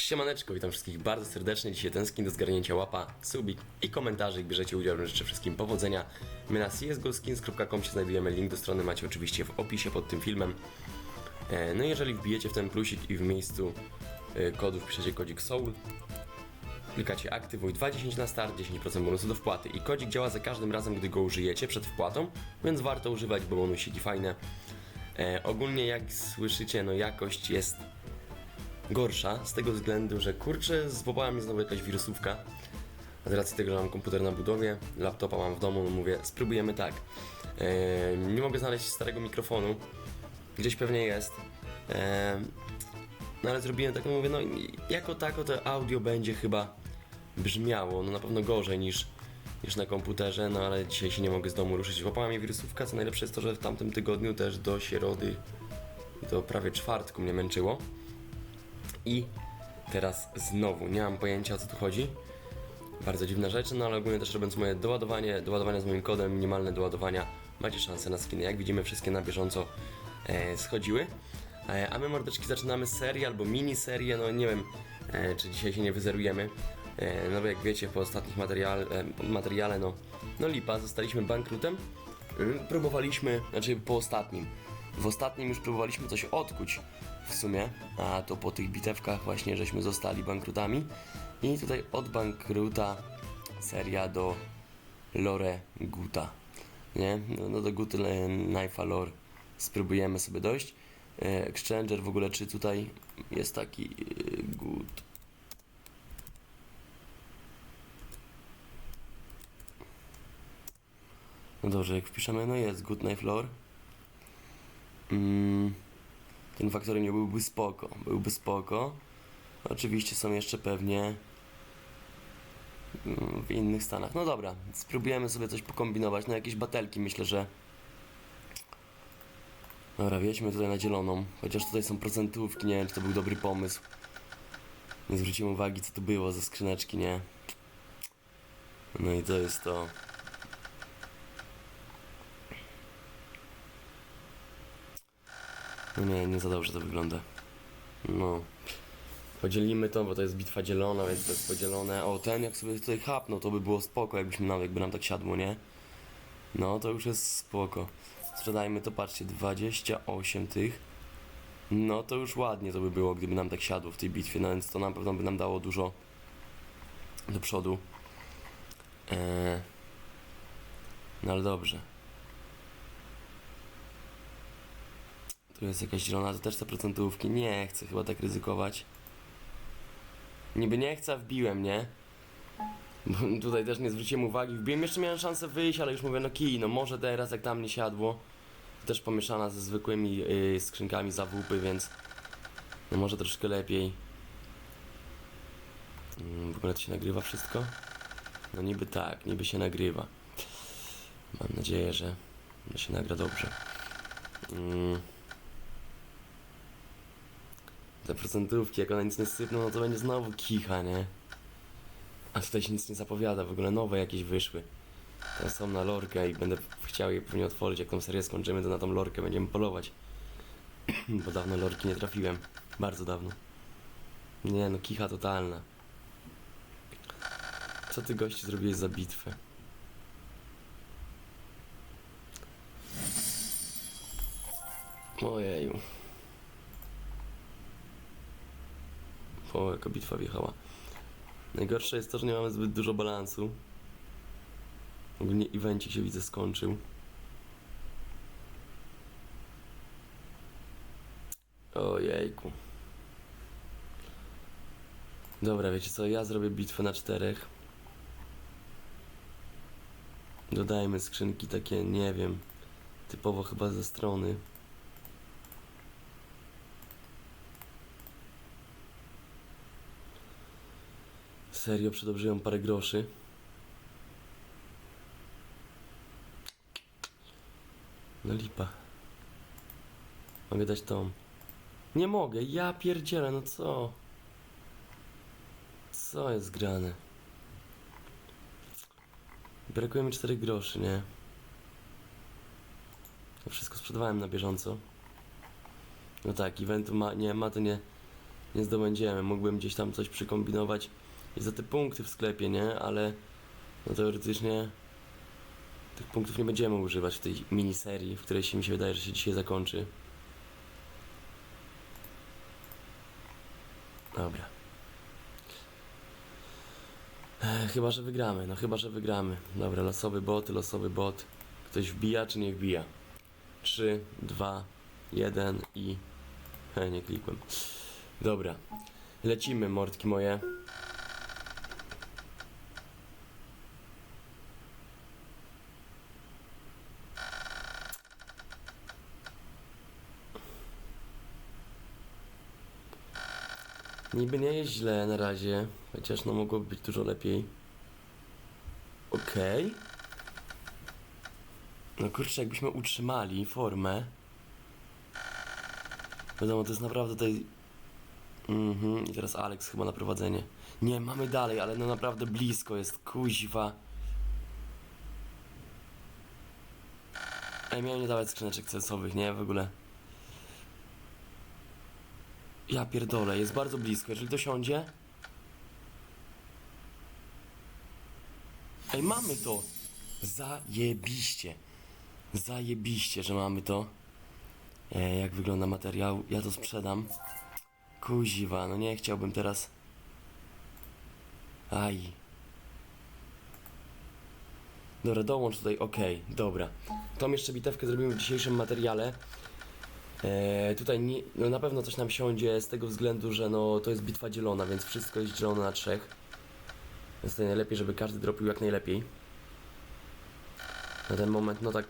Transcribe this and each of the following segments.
Siemaneczko, witam wszystkich bardzo serdecznie. Dzisiaj tęsknię do zgarnięcia łapa, subik i komentarzy. Bierzecie udział, życzę wszystkim powodzenia. My na csgoskins.com się znajdujemy, link do strony macie oczywiście w opisie pod tym filmem. E, No i jeżeli wbijecie w ten plusik i w miejscu e, kodu wpiszecie kodzik SOUL, klikacie aktywuj 2.10 na start, 10% bonusu do wpłaty i kodzik działa za każdym razem, gdy go użyjecie przed wpłatą, więc warto używać, bo bonusiki fajne. E, ogólnie jak słyszycie, no jakość jest gorsza z tego względu, że kurczę, złapała mnie znowu jakaś wirusówka. Z racji tego, że mam komputer na budowie, laptopa mam w domu, no mówię, spróbujemy tak. E, nie mogę znaleźć starego mikrofonu, gdzieś pewnie jest. E, no ale zrobiłem tak, no mówię, no jako tako to audio będzie chyba brzmiało, no na pewno gorzej niż, niż na komputerze, no ale dzisiaj się nie mogę z domu ruszyć. Łapała mnie wirusówka, co najlepsze jest to, że w tamtym tygodniu też do środy, do prawie czwartku mnie męczyło. I teraz znowu, nie mam pojęcia o co tu chodzi. Bardzo dziwna rzecz, no ale ogólnie też robiąc moje doładowanie, doładowania z moim kodem, minimalne doładowania, macie szansę na skiny. Jak widzimy, wszystkie na bieżąco e, schodziły. E, a my mordeczki zaczynamy serię albo miniserię, no nie wiem, e, czy dzisiaj się nie wyzerujemy. E, no bo jak wiecie, po ostatnich materiale, e, materiale no, no lipa, zostaliśmy bankrutem. E, próbowaliśmy, znaczy po ostatnim, w ostatnim już próbowaliśmy coś odkuć w sumie, a to po tych bitewkach właśnie żeśmy zostali bankrutami. I tutaj od bankruta seria do Lore Guta. Nie? No, no do Gut Knife'a Lore spróbujemy sobie dojść. E, Exchanger w ogóle, czy tutaj jest taki e, Gut. No dobrze, jak wpiszemy, no jest Good Knife Lore. Mm, ten nie byłby spoko, byłby spoko. Oczywiście są jeszcze pewnie mm, w innych stanach. No dobra, spróbujemy sobie coś pokombinować. No jakieś batelki myślę, że Dobra, wjedźmy tutaj na zieloną. Chociaż tutaj są procentówki, nie wiem czy to był dobry pomysł. Nie zwróciłem uwagi co to było ze skrzyneczki, nie? No i to jest to. Nie, nie za dobrze to wygląda. No. Podzielimy to, bo to jest bitwa dzielona, więc to jest podzielone. O, ten jak sobie tutaj hapnął, to by było spoko, jakbyśmy nam, jakby nam tak siadło, nie? No, to już jest spoko. Sprzedajmy to, patrzcie, 28 tych. No, to już ładnie to by było, gdyby nam tak siadło w tej bitwie, no więc to na pewno by nam dało dużo do przodu. Eee... No ale dobrze. Tu jest jakaś zielona, to też te procentówki. Nie chcę chyba tak ryzykować. Niby nie chcę, wbiłem, nie? Bo tutaj też nie zwróciłem uwagi. Wbiłem, jeszcze miałem szansę wyjść, ale już mówię, no kij, no może teraz jak tam nie siadło. Też pomieszana ze zwykłymi yy, skrzynkami zawupy, więc no może troszkę lepiej. Mm, w ogóle to się nagrywa wszystko? No niby tak, niby się nagrywa. Mam nadzieję, że, się nagra dobrze. Mm. Te procentówki, jak one nic nie sypną, no to będzie znowu kicha, nie? A tutaj się nic nie zapowiada, w ogóle nowe jakieś wyszły. Teraz są na lorkę i będę chciał je pewnie otworzyć, jak tą serię skończymy, to na tą lorkę będziemy polować. Bo dawno lorki nie trafiłem. Bardzo dawno. Nie no, kicha totalna. Co ty gości zrobiłeś za bitwę? Ojeju. O, jaka bitwa wjechała. Najgorsze jest to, że nie mamy zbyt dużo balansu. Ogólnie evencik się widzę skończył. Ojejku. Dobra, wiecie co, ja zrobię bitwę na czterech. Dodajmy skrzynki takie, nie wiem, typowo chyba ze strony. Serio, przedobrzyłem parę groszy. No lipa. Mogę dać tą. Nie mogę, ja pierdzielę, no co? Co jest grane? Brakuje mi 4 groszy, nie? To wszystko sprzedawałem na bieżąco. No tak, eventu ma, nie ma, to nie, nie zdobędziemy. Mógłbym gdzieś tam coś przykombinować i za te punkty w sklepie, nie? Ale no teoretycznie tych punktów nie będziemy używać w tej miniserii, w której się mi się wydaje, że się dzisiaj zakończy. Dobra. Chyba, że wygramy. No chyba, że wygramy. Dobra, losowy bot, losowy bot. Ktoś wbija czy nie wbija? 3, 2, 1 i... He, nie klikłem. Dobra. Lecimy, mordki moje. Niby nie jest źle na razie, chociaż no mogłoby być dużo lepiej. Okej. No kurczę, jakbyśmy utrzymali formę. Wiadomo, to jest naprawdę tutaj... Mhm, i teraz Alex chyba na prowadzenie. Nie, mamy dalej, ale no naprawdę blisko jest, kuźwa. Ej, miałem nie dawać skrzyneczek cesowych, nie? W ogóle. Ja pierdolę, jest bardzo blisko. Jeżeli dosiądzie. Ej, mamy to! Zajebiście. Zajebiście, że mamy to. E, jak wygląda materiał? Ja to sprzedam. Kuziwa, no nie chciałbym teraz. Aj. Dobra, dołącz tutaj, okej, dobra. Tą jeszcze bitewkę zrobimy w dzisiejszym materiale. E, tutaj nie, no na pewno coś nam siądzie z tego względu, że no to jest bitwa dzielona, więc wszystko jest dzielone na trzech. Więc to najlepiej, żeby każdy dropił jak najlepiej. Na ten moment no tak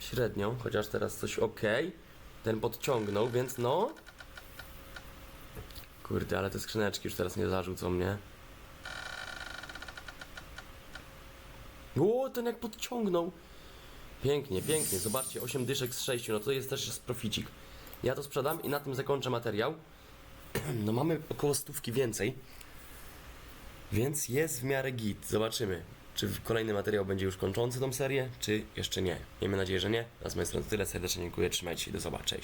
średnio, chociaż teraz coś ok. Ten podciągnął, więc no. Kurde, ale te skrzyneczki już teraz nie zarzucą mnie. O, ten jak podciągnął. Pięknie, pięknie. Zobaczcie, 8 dyszek z 6, no to jest też jest proficik. Ja to sprzedam i na tym zakończę materiał. No mamy około stówki więcej. Więc jest w miarę git. Zobaczymy, czy kolejny materiał będzie już kończący tą serię, czy jeszcze nie. Miejmy nadzieję, że nie. A z mojej strony tyle. Serdecznie dziękuję. Trzymajcie się. Do zobaczenia.